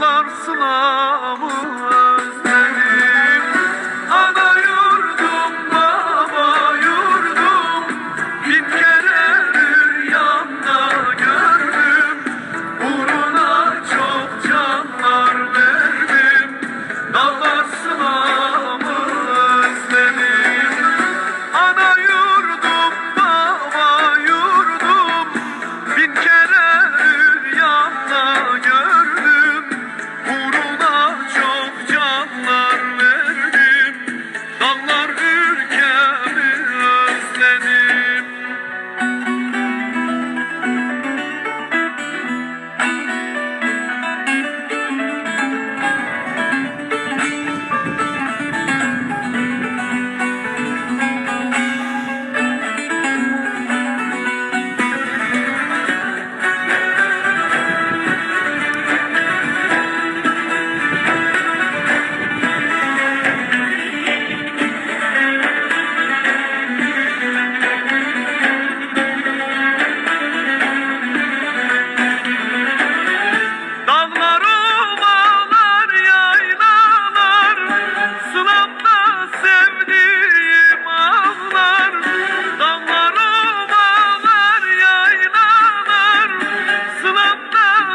Dağlar sınavı